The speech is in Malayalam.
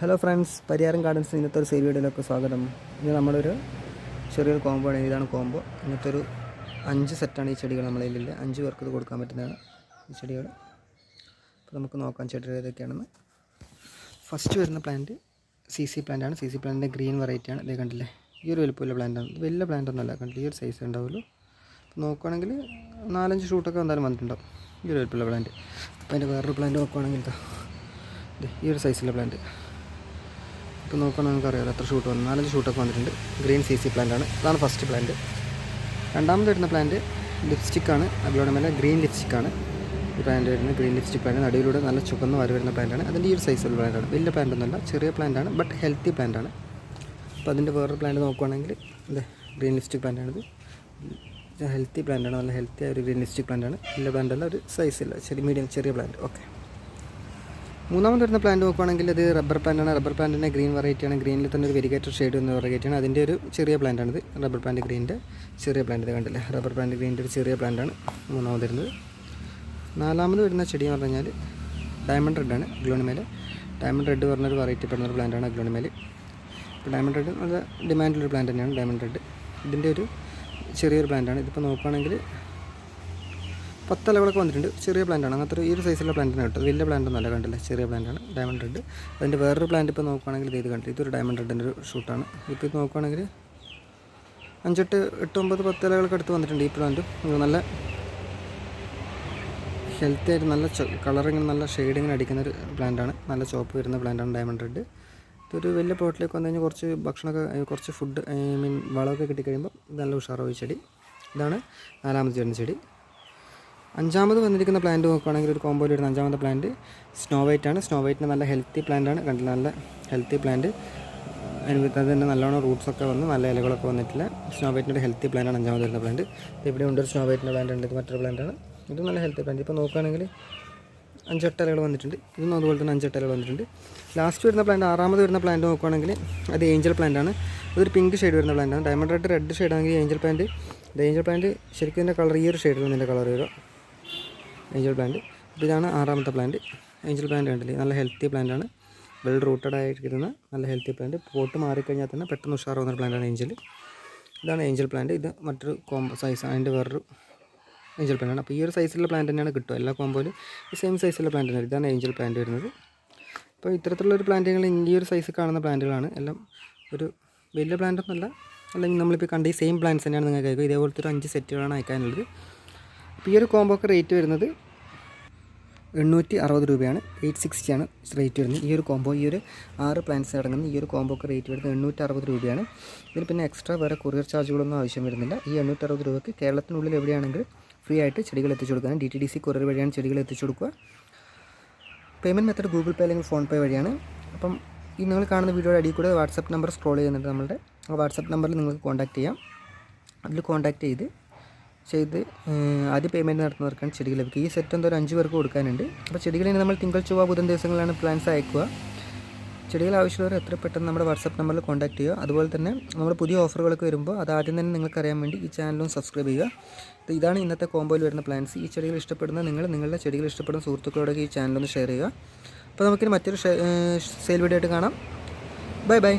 ഹലോ ഫ്രണ്ട്സ് പരിയാരം ഗാർഡൻസ് ഇന്നത്തെ ഒരു സെയിൽ വീഡിയോയിലൊക്കെ സ്വാഗതം. ഇന്ന് നമ്മളൊരു ചെറിയൊരു കോംബോ ആണ്. ഇതാണ് കോംബോ ഇന്നത്തെ ഒരു അഞ്ച് സെറ്റാണ് ഈ ചെടികൾ നമ്മളെ കയ്യിലില്ല. അഞ്ച് പേർക്ക് ഇത് കൊടുക്കാൻ പറ്റുന്നതാണ് ഈ ചെടികൾ. അപ്പോൾ നമുക്ക് നോക്കാം ചെടികൾ ഏതൊക്കെയാണെന്ന്. ഫസ്റ്റ് വരുന്ന പ്ലാന്റ് സി സി പ്ലാന്റ് ആണ്. സി സി പ്ലാന്റിന്റെ ഗ്രീൻ വെറൈറ്റിയാണ് ഇതേ കണ്ടില്ലേ? ഈ ഒരു വലുപ്പമുള്ള പ്ലാന്റാണ് വലിയ പ്ലാന്റ് ഒന്നുമല്ല കണ്ടില്ല? ഈ ഒരു സൈസ് ഉണ്ടാവുള്ളൂ. അപ്പോൾ നോക്കുകയാണെങ്കിൽ നാലഞ്ച് ഷൂട്ടൊക്കെ എന്തായാലും വന്നിട്ടുണ്ടാവും. ഈ ഒരു വലുപ്പമുള്ള പ്ലാന്റ് അപ്പോൾ അതിന്റെ വേറൊരു പ്ലാന്റ് നോക്കുകയാണെങ്കിൽ ഈ ഒരു സൈസിലുള്ള പ്ലാന്റ് ഇപ്പോൾ നോക്കുകയാണെങ്കിൽ നിങ്ങൾക്ക് അറിയാമല്ലോ എത്ര ഷൂട്ട് വന്നു. നാലഞ്ച് ഷൂട്ടൊക്കെ വന്നിട്ടുണ്ട്. ഗ്രീൻ സി സി പ്ലാന്റ് ആണ്. അതാണ് ഫസ്റ്റ് പ്ലാന്റ് രണ്ടാമത് വരുന്ന പ്ലാന്റ് ലിപ്സ്റ്റിക്കാണ് അതിലൂടെ മേലെ ഗ്രീൻ ലിപ്സ്റ്റിക്കാണ് ഈ പ്ലാന്റ് വരുന്നത് ഗ്രീൻ ലിപ്സ്റ്റിക് പ്ലാന്റ് നടുവിലൂടെ നല്ല ചുവന്ന് വര വരുന്ന പ്ലാന്റാണ് അതിന്റെ ഈ ഒരു സൈസുള്ള പ്ലാന്റാണ് വലിയ പ്ലാന്റ് ഒന്നുമല്ല ചെറിയ പ്ലാന്റാണ് ബട്ട് ഹെൽത്തി പ്ലാന്റാണ് അപ്പോൾ അതിന്റെ വേറൊരു പ്ലാന്റ് നോക്കുകയാണെങ്കിൽ അതെ ഗ്രീൻ ലിപ്സ്റ്റിക് പ്ലാന്റാണിത് ഹെൽത്തി പ്ലാന്റാണ് നല്ല ഹെൽത്തി ആയ ഒരു ഗ്രീൻ ലിപ്സ്റ്റിക് പ്ലാന്റാണ് വലിയ പ്ലാന്റ് അല്ല ഒരു സൈസില്ല ചെറിയ മീഡിയം ചെറിയ പ്ലാന്റ് ഓക്കെ മൂന്നാമത് വരുന്ന പ്ലാന്റ് നോക്കുവാണെങ്കിൽ അത് റബ്ബർ പ്ലാന്റാണ് റബ്ബർ പ്ലാന്റിന്റെ ഗ്രീൻ വെറൈറ്റിയാണ് ഗ്രീനിൽ തന്നെ ഒരു വെരിഗേറ്റഡ് ഷെയ്ഡ് എന്ന വെറൈറ്റിയാണ് അതിന്റെ ഒരു ചെറിയ പ്ലാന്റാണിത് റബ്ബർ പ്ലാന്റ് ഗ്രീനിന്റെ ചെറിയ പ്ലാന്റ് ഇത് കണ്ടില്ലേ? റബ്ബർ പ്ലാന്റ് ഗ്രീനിന്റെ ഒരു ചെറിയ പ്ലാന്റാണ് മൂന്നാമത് വരുന്നത്. നാലാമത് വരുന്ന ചെടി എന്ന് പറഞ്ഞു കഴിഞ്ഞാൽ ഡയമണ്ട് റെഡാണ് ഗ്ലോണിമേൽ ഡയമണ്ട് റെഡ് പറഞ്ഞൊരു വെറൈറ്റി പെടുന്ന ഒരു പ്ലാന്റാണ് ഗ്ലോണിമേൽ ഇപ്പോൾ ഡയമണ്ട് റെഡ് നല്ല ഡിമാൻഡുള്ളൊരു പ്ലാന്റ് തന്നെയാണ് ഡയമണ്ട് റെഡ് ഇതിന്റെ ഒരു ചെറിയൊരു പ്ലാന്റാണ് ഇതിപ്പോൾ നോക്കുകയാണെങ്കിൽ പത്ത് ഇലകളൊക്കെ വന്നിട്ടുണ്ട്. ചെറിയ പ്ലാന്റാണ് അങ്ങനത്തെ ഒരു ഈ ഒരു സൈസിലുള്ള പ്ലാന്റാണ് കേട്ടോ. വലിയ പ്ലാന്റ് അല്ല കണ്ടില്ല? ചെറിയ പ്ലാന്റാണ് ഡയമണ്ട് റെഡ് അതിന്റെ വേറൊരു പ്ലാന്റ് ഇപ്പോൾ നോക്കുകയാണെങ്കിൽ ഇത് കണ്ടില്ല? ഇതൊരു ഡയമണ്ട് റെഡിന്റെ ഒരു ഷൂട്ടാണ് ഇപ്പോൾ ഇത് നോക്കുകയാണെങ്കിൽ അഞ്ചെട്ട് എട്ട് ഒമ്പത് പത്ത് ഇലകളൊക്കെ അടുത്ത് വന്നിട്ടുണ്ട് ഈ പ്ലാന്റ് നല്ല ഹെൽത്തി ആയിട്ട് നല്ല കളറിങ്ങനെ നല്ല ഷെയ്ഡിങ്ങനെ അടിക്കുന്ന ഒരു പ്ലാന്റാണ് നല്ല ചോപ്പ് വരുന്ന പ്ലാന്റാണ് ഡയമണ്ട് റെഡ് ഇതൊരു വലിയ പോട്ടിലേക്ക് വന്നു കഴിഞ്ഞാൽ കുറച്ച് ഭക്ഷണമൊക്കെ കുറച്ച് ഫുഡ് ഐ മീൻ വളമൊക്കെ കിട്ടിക്കഴിയുമ്പോൾ നല്ല ഉഷാറായി ചെടി. ഇതാണ് നാലാമത്തെ ചെടി. അഞ്ചാമത് വന്നിരിക്കുന്ന പ്ലാന്റ് നോക്കുകയാണെങ്കിൽ ഒരു കോമ്പോയിൽ വരുന്ന അഞ്ചാമത്തെ പ്ലാന്റ് സ്നോ വൈറ്റ് ആണ്. സ്നോ വൈറ്റിന് നല്ല ഹെൽത്തി പ്ലാന്റ് ആണ്. കണ്ടില്ല നല്ല ഹെൽത്തി പ്ലാന്റ് അതിന് നല്ലോണം റൂട്ട്സ് ഒക്കെ വന്ന് നല്ല ഇലകളൊക്കെ വന്നിട്ടില്ല. സ്നോ വൈറ്റിന്റെ ഹെൽത്തി പ്ലാന്റ് ആണ് അഞ്ചാമത് വരുന്ന പ്ലാന്റ് ഇവിടെ ഉണ്ട് സ്നോ വൈറ്റിന്റെ പ്ലാന്റ് ഉണ്ട്. ഇത് മറ്റൊരു പ്ലാന്റ് ആണ്. ഇത് നല്ല ഹെൽത്തി പ്ലാന്റ് ഇപ്പോൾ നോക്കുകയാണെങ്കിൽ അഞ്ചെട്ട് ഇലകൾ വന്നിട്ടുണ്ട്. ഇതും അതുപോലെ തന്നെ അഞ്ചെട്ട് ഇലകൾ വന്നിട്ടുണ്ട്. ലാസ്റ്റ് വരുന്ന പ്ലാന്റ് ആറാമത് വരുന്ന പ്ലാന്റ് നോക്കുകയാണെങ്കിൽ അത് ഏഞ്ചൽ പ്ലാന്റ് ആണ്. അതൊരു പിങ്ക് ഷെയ്ഡ് വരുന്ന പ്ലാന്റ് ആണ്. ഡയമണ്ട് റെഡ് റെഡ് ഷെയ്ഡ് ആണെങ്കിൽ ഏഞ്ചൽ പ്ലാന്റ് ഏഞ്ചൽ പ്ലാന്റ് ശരിക്കും ഇതിന്റെ കളർ ഈ ഒരു ഷെയ്ഡിൽ ഇതിന്റെ കളർ വരിക ഏഞ്ചൽ പ്ലാന്റ് അപ്പോൾ ഇതാണ് ആറാമത്തെ പ്ലാന്റ് ഏഞ്ചൽ പ്ലാന്റ് കണ്ടില്ലേ? നല്ല ഹെൽത്തി പ്ലാന്റ് ആണ്. വെൽ റൂട്ടഡ് ആയിരിക്കുന്ന നല്ല ഹെൽത്തി പ്ലാന്റ് പോട്ട് മാറിക്കഴിഞ്ഞാൽ തന്നെ പെട്ടെന്ന് ഉഷാറാവുന്ന പ്ലാന്റാണ് ഏഞ്ചൽ ഇതാണ് ഏഞ്ചൽ പ്ലാന്റ് ഇത് മറ്റൊരു കോംബോ സൈസ് അതിന്റെ വേറൊരു ഏഞ്ചൽ പ്ലാന്റ് ആണ്. അപ്പോൾ ഈ ഒരു സൈസിലുള്ള പ്ലാന്റ് തന്നെയാണ് കിട്ടുക. എല്ലാ കോമ്പോയിലും ഈ സെയിം സൈസിലുള്ള പ്ലാന്റ് തന്നെ ഇതാണ് ഏഞ്ചൽ പ്ലാന്റ് വരുന്നത്. അപ്പോൾ ഇത്തരത്തിലുള്ള ഒരു പ്ലാന്റുകൾ ഈ ഒരു സൈസ് കാണുന്ന പ്ലാന്റുകളാണ് എല്ലാം ഒരു വലിയ പ്ലാന്റ് ഒന്നുമല്ല. അല്ലെങ്കിൽ നമ്മളിപ്പോൾ കണ്ട ഈ സെയിം പ്ലാന്റ്സ് തന്നെയാണ് നിങ്ങൾക്ക് അയക്കുക ഇതേപോലത്തെ ഒരു അഞ്ച് സെറ്റുകളാണ് അയക്കാനുള്ളത്. അപ്പോൾ ഈ ഒരു കോംബോ ഒക്കെ റേറ്റ് വരുന്നത് എണ്ണൂറ്റി അറുപത് രൂപയാണ്. എയ്റ്റ് സിക്സ്റ്റിയാണ് റേറ്റ് വരുന്നത്. ഈ ഒരു കോംബോ ഈ ഒരു ആറ് പ്ലാൻസ് അടങ്ങുന്ന ഈ ഒരു കോംബോ ഒക്കെ റേറ്റ് വരുന്നത് എണ്ണൂറ്റി അറുപത് രൂപയാണ്. ഇതിന് പിന്നെ എക്സ്ട്രാ വേറെ കൊറിയർ ചാർജുകളൊന്നും ആവശ്യം വരുന്നില്ല. ഈ എണ്ണൂറ്റി അറുപത് രൂപയ്ക്ക് കേരളത്തിനുള്ളിൽ എവിടെയാണെങ്കിൽ ഫ്രീ ആയിട്ട് ചെടികൾ എത്തിച്ചു കൊടുക്കാൻ D T D C courier വഴിയാണ് ചെടികൾ എത്തിച്ചു കൊടുക്കുക. പേയ്മെന്റ് മെത്തേഡ് ഗൂഗിൾ പേ അല്ലെങ്കിൽ ഫോൺ പേ വഴിയാണ്. അപ്പം ഈ നിങ്ങൾ കാണുന്ന വീഡിയോയുടെ അടിയിൽ കൂടെ വാട്സപ്പ് നമ്പർ സ്ക്രോൾ ചെയ്യുന്നുണ്ട് നമ്മളുടെ. ആ വാട്സപ്പ് നമ്പറിൽ നിങ്ങൾക്ക് കോൺടാക്റ്റ് ചെയ്യാം. അതിൽ കോൺടാക്റ്റ് ചെയ്ത് ചെയ്ത് ആദ്യ പേയ്മെന്റ് നടത്തുന്നവർക്കാണ് ചെടികൾ ലഭിക്കുക. ഈ സെറ്റ് എന്തോ ഒരു അഞ്ച് പേർക്ക് കൊടുക്കാനുണ്ട്. അപ്പോൾ ചെടികൾ ഇനി നമ്മൾ തിങ്കൾ ചൊവ്വ ബുധൻ ദിവസങ്ങളിലാണ് പ്ലാൻസ് അയക്കുക. ചെടികൾ ആവശ്യമുള്ളവർ എത്ര പെട്ടെന്ന് നമ്മുടെ വാട്സപ്പ് നമ്പറിൽ കോൺടാക്ട് ചെയ്യുക. അതുപോലെ തന്നെ നമ്മൾ പുതിയ ഓഫറുകളൊക്കെ വരുമ്പോൾ അത് ആദ്യം തന്നെ നിങ്ങൾക്ക് അറിയാൻ വേണ്ടി ഈ ചാനലും സബ്സ്ക്രൈബ് ചെയ്യുക. ഇതാണ് ഇന്നത്തെ കോമ്പോയിൽ വരുന്ന പ്ലാൻസ് ഈ ചെടികൾ ഇഷ്ടപ്പെടുന്ന നിങ്ങൾ നിങ്ങളുടെ ചെടികൾ ഇഷ്ടപ്പെടുന്ന സുഹൃത്തുക്കളോടൊക്കെ ഈ ചാനലൊന്ന് ഷെയർ ചെയ്യുക. അപ്പോൾ നമുക്കിനി മറ്റൊരു സെയിൽ വീഡിയോ ആയിട്ട് കാണാം. Bye bye